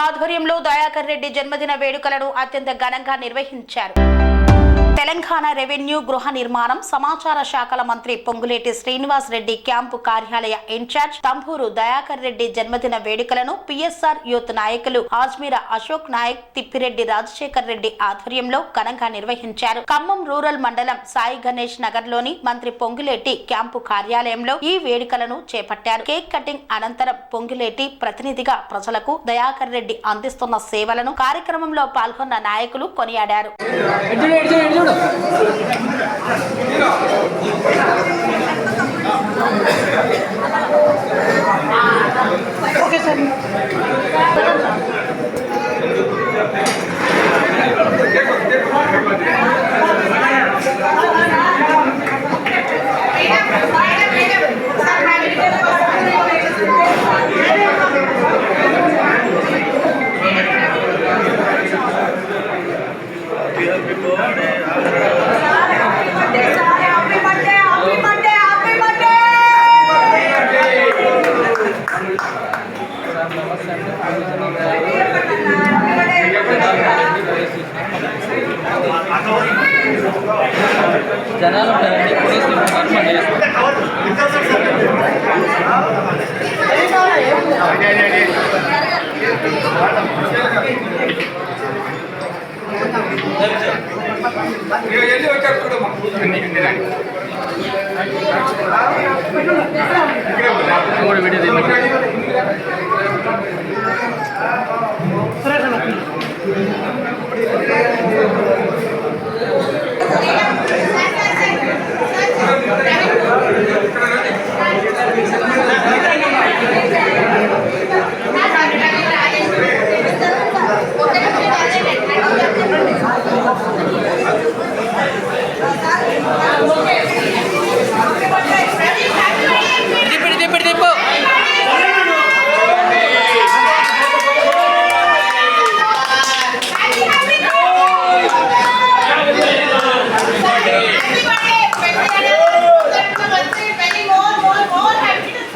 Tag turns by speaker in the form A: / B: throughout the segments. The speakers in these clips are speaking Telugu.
A: ఆధ్వర్యంలో దయాకర్ రెడ్డి జన్మదిన వేడుకలను అత్యంత ఘనంగా నిర్వహించారు. తెలంగాణ రెవెన్యూ గృహ నిర్మాణం సమాచార శాఖల మంత్రి పొంగులేటి శ్రీనివాస్ రెడ్డి క్యాంపు కార్యాలయ ఇన్ఛార్జ్ తంభూరు దయాకర్ రెడ్డి జన్మదిన వేడుకలను పిఎస్ఆర్ యూత్ నాయకులు ఆజ్మీర అశోక్ నాయక్ తిప్పిరెడ్డి రాజశేఖర్ రెడ్డి ఆధ్వర్యంలో ఘనంగా నిర్వహించారు. ఖమ్మం రూరల్ మండలం సాయి గణేష్ నగర్లోని మంత్రి పొంగులేటి క్యాంపు కార్యాలయంలో ఈ వేడుకలను చేపట్టారు. కేక్ కటింగ్ అనంతరం పొంగులేటి ప్రతినిధిగా ప్రజలకు దయాకర్ రెడ్డి అందిస్తున్న సేవలను కార్యక్రమంలో పాల్గొన్న నాయకులు కొనియాడారు.
B: వెళ్ళాడు
C: జనాలు ఉంటారండి పోలీసులు ఉంటారు. కూడా video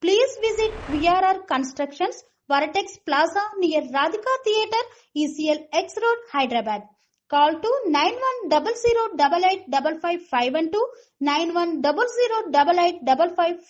D: Please visit VRR Constructions, Varatex Plaza near Radhika Theatre, ECL X Road, Hyderabad. Call to 9100885551 91008855